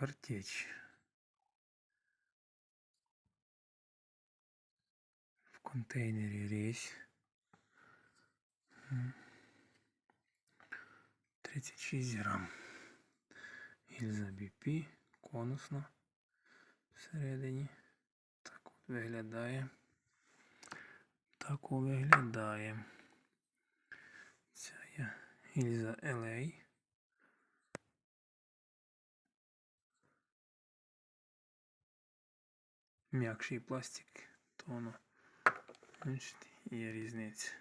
Картечь. В контейнері рейс. М. 36 грам. Гільза BP, конусна всередині. Так от виглядає. Так виглядає. Ця є гільза LA. М'якший пластик, то воно. Бачите, є різниця.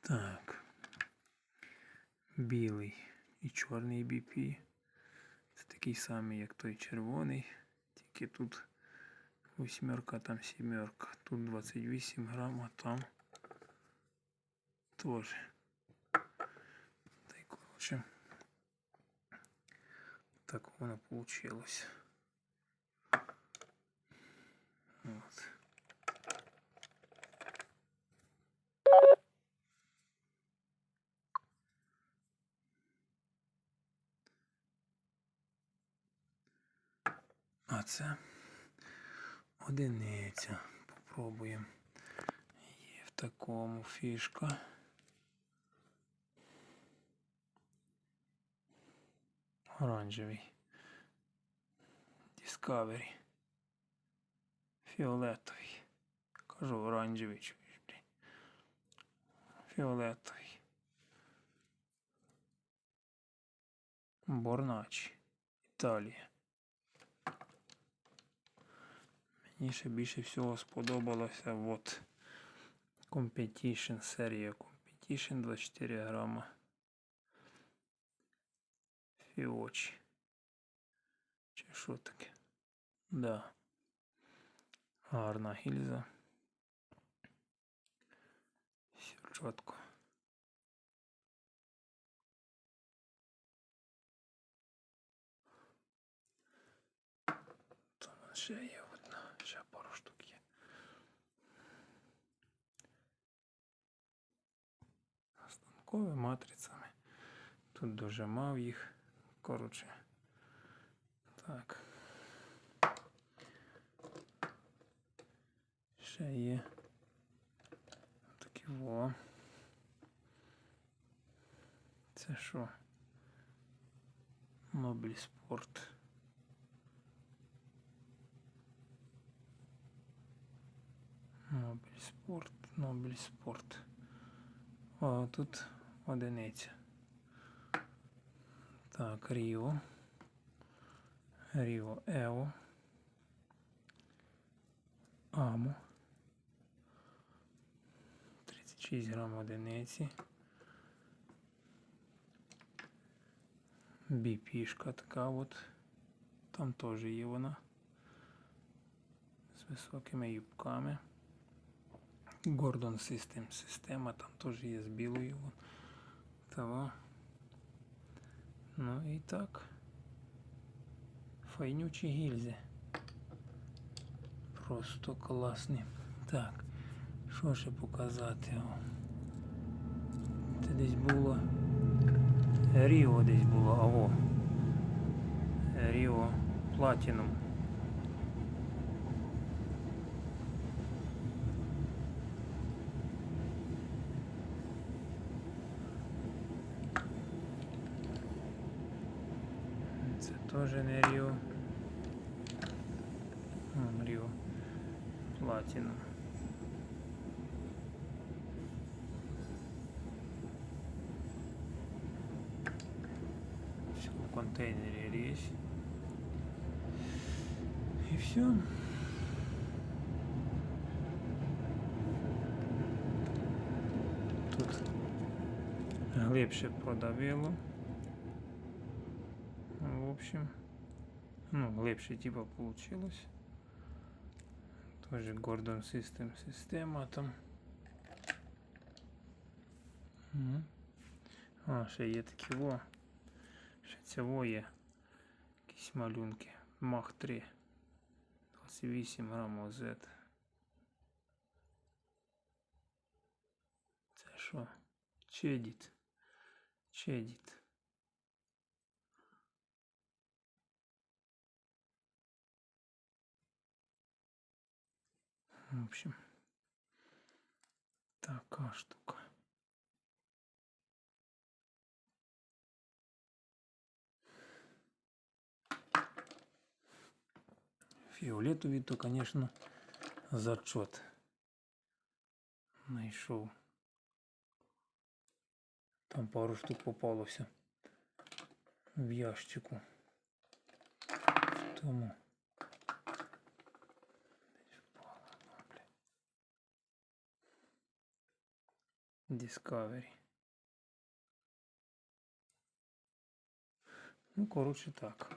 Так. Білий і чорний BP. Це такий самий, як той червоний. Тільки тут восьмерка, там сімерка. Тут 28 грам, а там теж. Та й коротше. Так воно получилось. Вот. А це одиниця. Попробуємо. Є в такому фішка. Оранжевий. Discovery. Фіолетовий. Кажу оранжевий чуєш, блін. Фіолетовий. Борначі. Італія. Мені ще більше всього сподобалося от Competition серія Competition 24 грама. Фіочі. Чи що таке? Да. Гарна гільза. Все чітко. Там ще є одна, ще пару штук є. Станковими матрицями. Тут дожимав їх. Коротше. Так. Ще є такі во. Це що? Нобель спорт. Нобель спорт, Нобель спорт. О, тут одиниця. Так, Ріо. Ріо Ео. Амо. 36 грам одиниці. Біпішка така от. Там теж є вона. З високими юбками. Гордон System система, там теж є з білою. Того. Ну і так. Файнючі гільзи. Просто класні. Так, що ще показати? Це десь було. Ріо десь було, аво. Ріо Платінум. Теж не Ріо. М, Ріо Платінум. Все в контейнере есть. И все. Тут глибше продавило. В общем, ну, глибше типа получилось. Тоже Gordon System система там. Мгм. А, ще є такі во. Ще цього є. Якісь малюнки. Мах 3. 28 грам ОЗ. Це що? Чедіт. Чедіт. В общем, така штука. Фіолетові, то, конечно, зачет. Найшов. Там пару штук попалося в ящику. Тому. Discovery. Ну, коротше так.